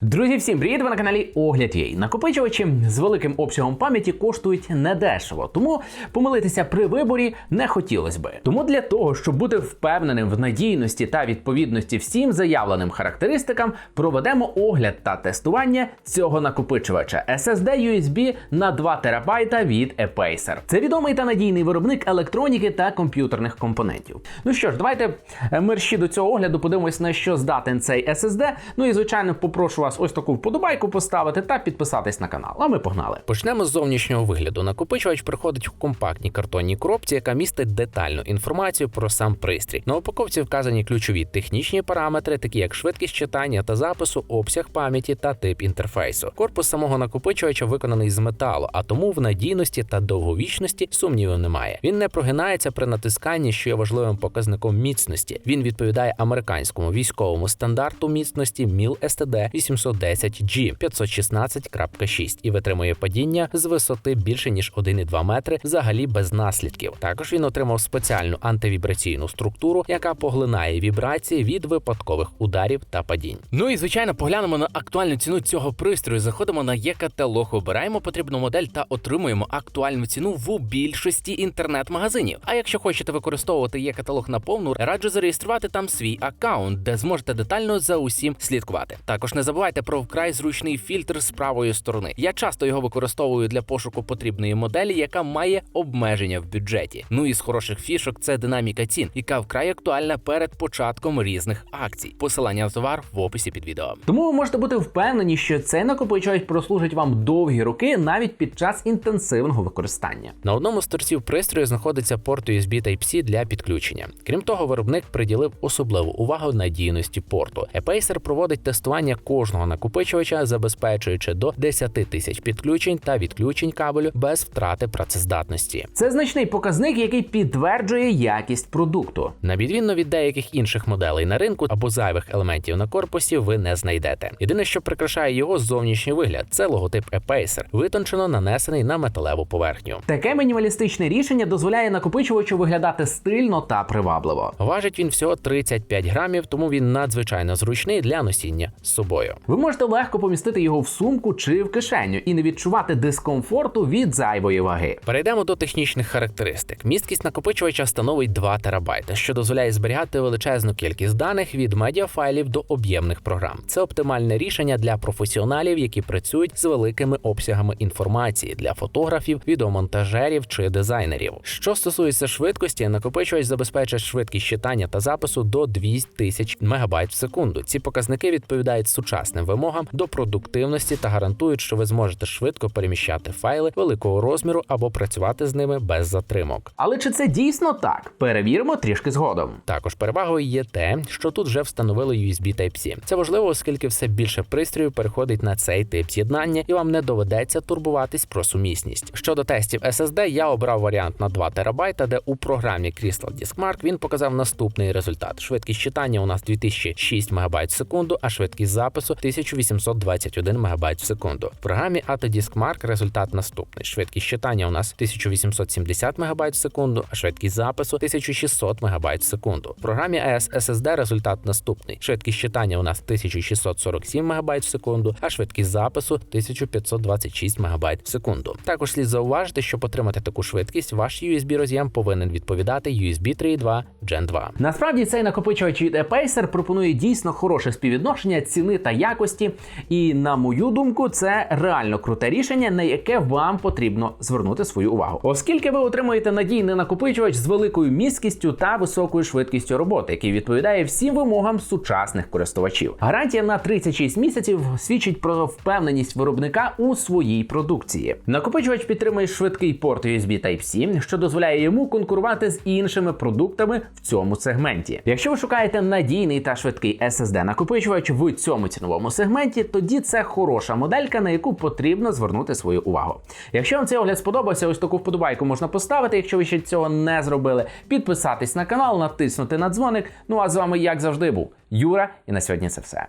Друзі, всім привіт! Ви на каналі Огляд Єй. Накопичувачі з великим обсягом пам'яті коштують недешево, тому помилитися при виборі не хотілося би. Тому для того, щоб бути впевненим в надійності та відповідності всім заявленим характеристикам, проведемо огляд та тестування цього накопичувача SSD USB на 2 ТБ від Epacer. Це відомий та надійний виробник електроніки та комп'ютерних компонентів. Ну що ж, давайте е, мерщі до цього огляду подивимось на що здатен цей SSD. Ну і звичайно, попрошу вас ось таку вподобайку поставити та підписатись на канал. А ми погнали. Почнемо з зовнішнього вигляду. Накопичувач приходить в компактній картонній коробці, яка містить детальну інформацію про сам пристрій. На упаковці вказані ключові технічні параметри, такі як швидкість читання та запису, обсяг пам'яті та тип інтерфейсу. Корпус самого накопичувача виконаний з металу, а тому в надійності та довговічності сумнівів немає. Він не прогинається при натисканні, що є важливим показником міцності. Він відповідає американському військовому стандарту міцності міл СТД 800 710G 516.6 і витримує падіння з висоти більше ніж 1,2 метри, взагалі без наслідків. Також він отримав спеціальну антивібраційну структуру, яка поглинає вібрації від випадкових ударів та падінь. Ну і звичайно, поглянемо на актуальну ціну цього пристрою. Заходимо на є-каталог, обираємо потрібну модель та отримуємо актуальну ціну в більшості інтернет-магазинів. А якщо хочете використовувати є-каталог наповну, раджу зареєструвати там свій аккаунт, де зможете детально за усім слідкувати. Також не забувайте про вкрай зручний фільтр з правої сторони. Я часто його використовую для пошуку потрібної моделі, яка має обмеження в бюджеті. Ну і з хороших фішок це динаміка цін, яка вкрай актуальна перед початком різних акцій. Посилання на товар в описі під відео. Тому ви можете бути впевнені, що цей накопичувач прослужить вам довгі роки навіть під час інтенсивного використання. На одному з торців пристрою знаходиться порт USB Type-C для підключення. Крім того, виробник приділив особливу увагу надійності порту. Epacer проводить тестування кожного накопичувача, забезпечуючи до 10 тисяч підключень та відключень кабелю без втрати працездатності. Це значний показник, який підтверджує якість продукту. На відмінно від деяких інших моделей на ринку або зайвих елементів на корпусі ви не знайдете. Єдине, що прикрашає його зовнішній вигляд, це логотип Epacer, витончено нанесений на металеву поверхню. Таке мінімалістичне рішення дозволяє накопичувачу виглядати стильно та привабливо. Важить він всього 35 грамів, тому він надзвичайно зручний для носіння з собою. Ви можете легко помістити його в сумку чи в кишеню і не відчувати дискомфорту від зайвої ваги. Перейдемо до технічних характеристик. Місткість накопичувача становить 2 терабайти, що дозволяє зберігати величезну кількість даних від медіафайлів до об'ємних програм. Це оптимальне рішення для професіоналів, які працюють з великими обсягами інформації для фотографів, відеомонтажерів чи дизайнерів. Що стосується швидкості, накопичувач забезпечить швидкість читання та запису до 200 тисяч мегабайт в секунду. Ці показники відповідають сучасним вимогам до продуктивності та гарантують, що ви зможете швидко переміщати файли великого розміру або працювати з ними без затримок. Але чи це дійсно так? Перевіримо трішки згодом. Також перевагою є те, що тут вже встановили USB Type-C. Це важливо, оскільки все більше пристроїв переходить на цей тип з'єднання, і вам не доведеться турбуватись про сумісність. Щодо тестів SSD, я обрав варіант на 2 ТБ, де у програмі Crystal Disk Mark він показав наступний результат: швидкість читання у нас 2006 МБ в секунду, а швидкість запису 1821 МБ в секунду. В програмі AutoDisk Mark результат наступний: швидкість читання у нас 1870 МБ в секунду, а швидкість запису 1600 МБ в секунду. В програмі AS SSD результат наступний: швидкість читання у нас 1647 МБ в секунду, а швидкість запису 1526 МБ в секунду. Також слід зауважити, щоб отримати таку швидкість, ваш USB роз'єм повинен відповідати USB 3.2 Gen 2. Насправді цей накопичувач від Epacer пропонує дійсно хороше співвідношення ціни та якості, і на мою думку, це реально круте рішення, на яке вам потрібно звернути свою увагу, оскільки ви отримуєте надійний накопичувач з великою місткістю та високою швидкістю роботи, який відповідає всім вимогам сучасних користувачів. Гарантія на 36 місяців свідчить про впевненість виробника у своїй продукції. Накопичувач підтримує швидкий порт USB Type-C, що дозволяє йому конкурувати з іншими продуктами в цьому сегменті. Якщо ви шукаєте надійний та швидкий SSD накопичувач в цьому ціновому сегменті, тоді це хороша моделька, на яку потрібно звернути свою увагу. Якщо вам цей огляд сподобався, ось таку вподобайку можна поставити, якщо ви ще цього не зробили. Підписатись на канал, натиснути на дзвоник. Ну а з вами, як завжди, був Юра, і на сьогодні це все.